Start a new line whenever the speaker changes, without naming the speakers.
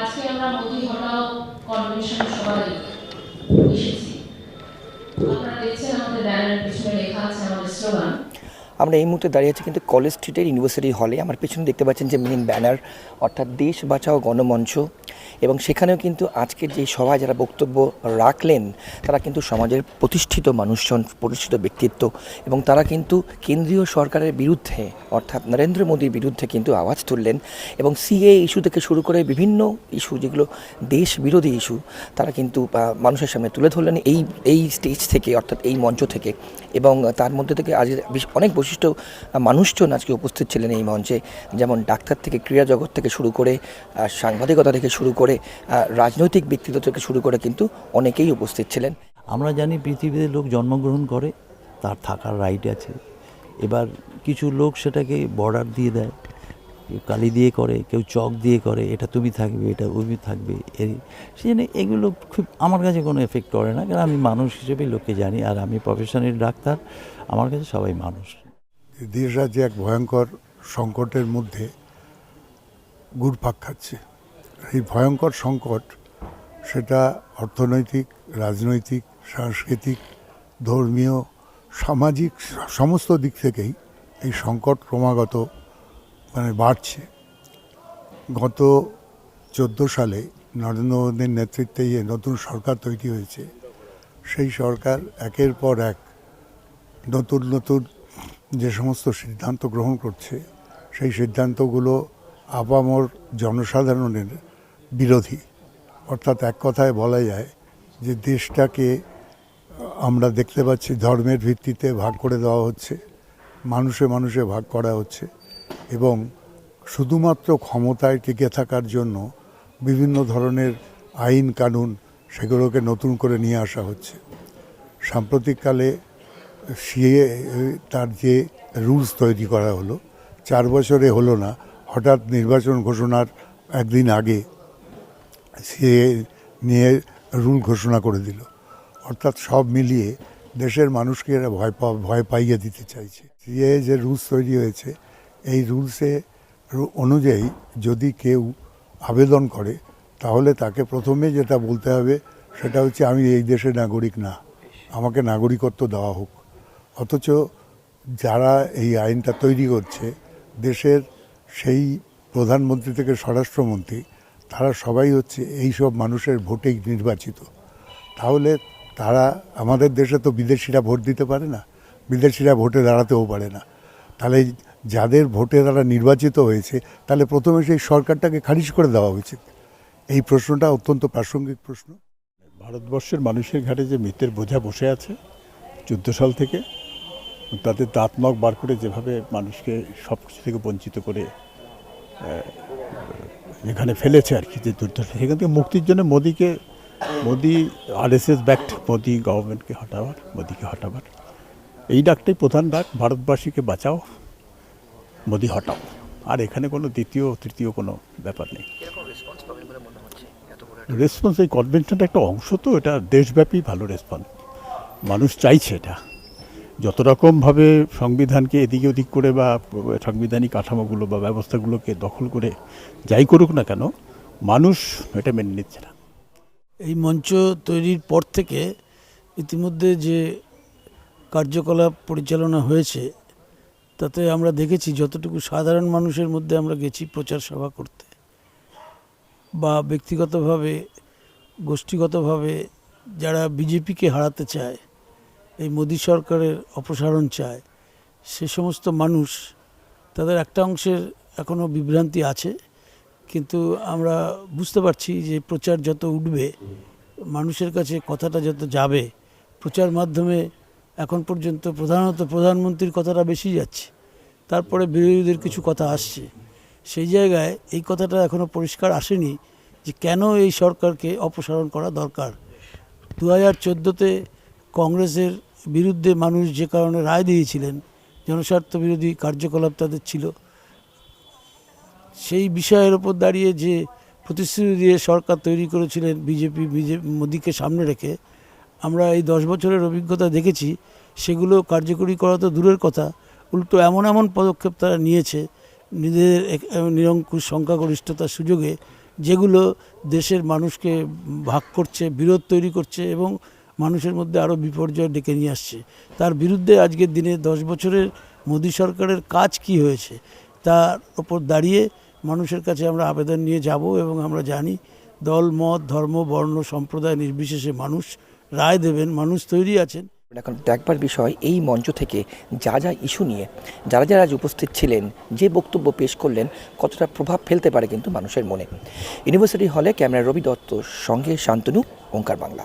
আজকে আমরা মোদি হটাও কনভেনশন সবাই এসেছি। আপনারা দেখছেন আমাদের ব্যানারের পিছনে লেখা আছে আমাদের স্লোগান।
আমরা এই মুহূর্তে দাঁড়িয়ে আছি কিন্তু কলেজ স্ট্রিটের ইউনিভার্সিটি হলে। আমার পেছনে দেখতে পাচ্ছেন যে মেন ব্যানার অর্থাৎ দেশ বাঁচাও গণমঞ্চ। এবং সেখানেও কিন্তু আজকের যে সভায় যারা বক্তব্য রাখলেন, তারা কিন্তু সমাজের প্রতিষ্ঠিত মানুষজন, প্রতিষ্ঠিত ব্যক্তিত্ব এবং তারা কিন্তু কেন্দ্রীয় সরকারের বিরুদ্ধে, অর্থাৎ নরেন্দ্র মোদীর বিরুদ্ধে কিন্তু আওয়াজ তুললেন এবং সিএ ইস্যু থেকে শুরু করে বিভিন্ন ইস্যু, যেগুলো দেশ বিরোধী ইস্যু, তারা কিন্তু মানুষের সামনে তুলে ধরলেন এই এই স্টেজ থেকে, অর্থাৎ এই মঞ্চ থেকে এবং তার মধ্যে থেকে আজ অনেক বৈশিষ্ট্য মানুষজন আজকে উপস্থিত ছিলেন এই মঞ্চে। যেমন ডাক্তার থেকে, ক্রীড়া জগৎ থেকে শুরু করে সাংবাদিকতা থেকে শুরু করে আহ, রাজনৈতিক ব্যক্তিত্ব থেকে শুরু করে কিন্তু অনেকেই উপস্থিত ছিলেন।
আমরা জানি পৃথিবীতে লোক জন্মগ্রহণ করে তার থাকার রাইট আছে। এবার কিছু লোক সেটাকে বর্ডার দিয়ে দেয় কেউ কালি দিয়ে করে কেউ চক দিয়ে করে এটা তুমি থাকবে এটা ওই থাকবে এই সেজন্য এগুলো খুব আমার কাছে কোনো এফেক্ট করে না কারণ আমি মানুষ হিসেবে লোককে জানি আর আমি প্রফেশনাল ডাক্তার আমার কাছে সবাই মানুষ।
দেশ রাজ্যে এক ভয়ঙ্কর সংকটের মধ্যে ঘুরপাক খাচ্ছে। এই ভয়ঙ্কর সংকট, সেটা অর্থনৈতিক, রাজনৈতিক, সাংস্কৃতিক, ধর্মীয়, সামাজিক, সমস্ত দিক থেকেই এই সংকট ক্রমাগত মানে বাড়ছে। গত চোদ্দ সালে নরেন্দ্র মোদীর নেতৃত্বে যে নতুন সরকার তৈরি হয়েছে, সেই সরকার একের পর এক নতুন নতুন যে সমস্ত সিদ্ধান্ত গ্রহণ করছে, সেই সিদ্ধান্তগুলো আপামর জনসাধারণের বিরোধী। অর্থাৎ এক কথায় বলা যায় যে দেশটাকে আমরা দেখতে পাচ্ছি ধর্মের ভিত্তিতে ভাগ করে দেওয়া হচ্ছে, মানুষে মানুষে ভাগ করা হচ্ছে এবং শুধুমাত্র ক্ষমতায় টিকে থাকার জন্য বিভিন্ন ধরনের আইন কানুন সেগুলোকে নতুন করে নিয়ে আসা হচ্ছে। সাম্প্রতিককালে সিএ, তার যে রুলস তৈরি করা হলো, চার বছরে হলো না, হঠাৎ নির্বাচন ঘোষণার একদিন আগে সিএ নিয়ে রুল ঘোষণা করে দিল। অর্থাৎ সব মিলিয়ে দেশের মানুষকে এরা ভয় পা, ভয় পাইয়ে দিতে চাইছে। সিএ যে রুলস তৈরি হয়েছে, এই রুলসে অনুযায়ী যদি কেউ আবেদন করে, তাহলে তাকে প্রথমে যেটা বলতে হবে, সেটা হচ্ছে, আমি এই দেশের নাগরিক না। আমাকে নাগরিকত্ব দেওয়া হোক। অথচ যারা এই আইনটা তৈরি করছে, দেশের সেই প্রধানমন্ত্রী থেকে স্বরাষ্ট্রমন্ত্রী তারা সবাই হচ্ছে এই সব মানুষের ভোটেই নির্বাচিত। তাহলে তারা, আমাদের দেশে তো বিদেশিরা ভোট দিতে পারে না, বিদেশিরা ভোটে দাঁড়াতেও পারে না। তাহলে যাদের ভোটে তারা নির্বাচিত হয়েছে, তাহলে প্রথমে সেই সরকারটাকে খারিজ করে দেওয়া উচিত। এই প্রশ্নটা অত্যন্ত প্রাসঙ্গিক প্রশ্ন।
ভারতবর্ষের মানুষের ঘাটে যে মৃতের বোঝা বসে আছে, চোদ্দ সাল থেকে তাদের দাঁত নখ বার করে যেভাবে মানুষকে সব কিছু থেকে বঞ্চিত করে এখানে ফেলেছে আর কি যে দুর্দশা। সেখান থেকে মুক্তির জন্য মোদিকে মোদি আরএসএস ব্যাক্ট মোদি গভর্নমেন্টকে হটাবার মোদিকে হটাবার। এই ডাকটাই প্রধান ডাক ভারতবাসীকে বাঁচাও মোদি হটাও। আর এখানে কোনো দ্বিতীয় তৃতীয় কোনো ব্যাপার নেই। রেসপন্স এই কনভেনশনটা একটা অংশ তো এটা দেশব্যাপী ভালো রেসপন্স মানুষ চাইছে এটা। যত রকমভাবে সংবিধানকে এদিকে ওদিক করে বা সাংবিধানিক কাঠামোগুলো বা ব্যবস্থাগুলোকে দখল করে যাই করুক না কেন, মানুষ এটা মেনে নিচ্ছে না।
এই মঞ্চ তৈরির পর থেকে ইতিমধ্যে যে কার্যকলাপ পরিচালনা হয়েছে, তাতে আমরা দেখেছি যতটুকু সাধারণ মানুষের মধ্যে আমরা গেছি প্রচার সভা করতে বা ব্যক্তিগতভাবে, গোষ্ঠীগতভাবে যারা বিজেপিকে হারাতে চায় এই মোদী সরকারের অপসারণ চায়, সে সমস্ত মানুষ তাদের একটা অংশের এখনও বিভ্রান্তি আছে। কিন্তু আমরা বুঝতে পারছি যে প্রচার যত উঠবে, মানুষের কাছে কথাটা যত যাবে, প্রচার মাধ্যমে এখন পর্যন্ত প্রধানত প্রধানমন্ত্রীর কথাটা বেশি যাচ্ছে, তারপরে বিরোধীদের কিছু কথা আসছে। সেই জায়গায় এই কথাটা এখনও পরিষ্কার আসেনি যে কেন এই সরকারকে অপসারণ করা দরকার। দু হাজার চোদ্দোতে কংগ্রেসের বিরুদ্ধে মানুষ যে কারণে রায় দিয়েছিলেন, জনস্বার্থ বিরোধী কার্যকলাপ তাদের ছিল, সেই বিষয়ের ওপর দাঁড়িয়ে যে প্রতিশ্রুতি দিয়ে সরকার তৈরি করেছিলেন বিজেপি বিজেপি মোদীকে সামনে রেখে, আমরা এই দশ বছরের অভিজ্ঞতা দেখেছি, সেগুলো কার্যকরী করা তো দূরের কথা, উল্টো এমন এমন পদক্ষেপ তারা নিয়েছে, নিজেদের নিরঙ্কুশ সংখ্যাগরিষ্ঠতার সুযোগে, যেগুলো দেশের মানুষকে ভাগ করছে, বিরোধ তৈরি করছে এবং মানুষের মধ্যে আরও বিপর্যয় ডেকে নিয়ে আসছে। তার বিরুদ্ধে আজকের দিনে দশ বছরের মোদী সরকারের কাজ কি হয়েছে, তার ওপর দাঁড়িয়ে মানুষের কাছে আমরা আবেদন নিয়ে যাব এবং আমরা জানি দল, মত, ধর্ম, বর্ণ, সম্প্রদায় নির্বিশেষে মানুষ রায় দেবেন, মানুষ তৈরি আছেন।
এখন দেখবার বিষয়, এই মঞ্চ থেকে যা যা ইস্যু নিয়ে, যারা যারা আজ উপস্থিত ছিলেন, যে বক্তব্য পেশ করলেন, কতটা প্রভাব ফেলতে পারে কিন্তু মানুষের মনে। ইউনিভার্সিটি হলে ক্যামেরা রবি দত্ত সঙ্গে শান্তনু, ওঙ্কার বাংলা।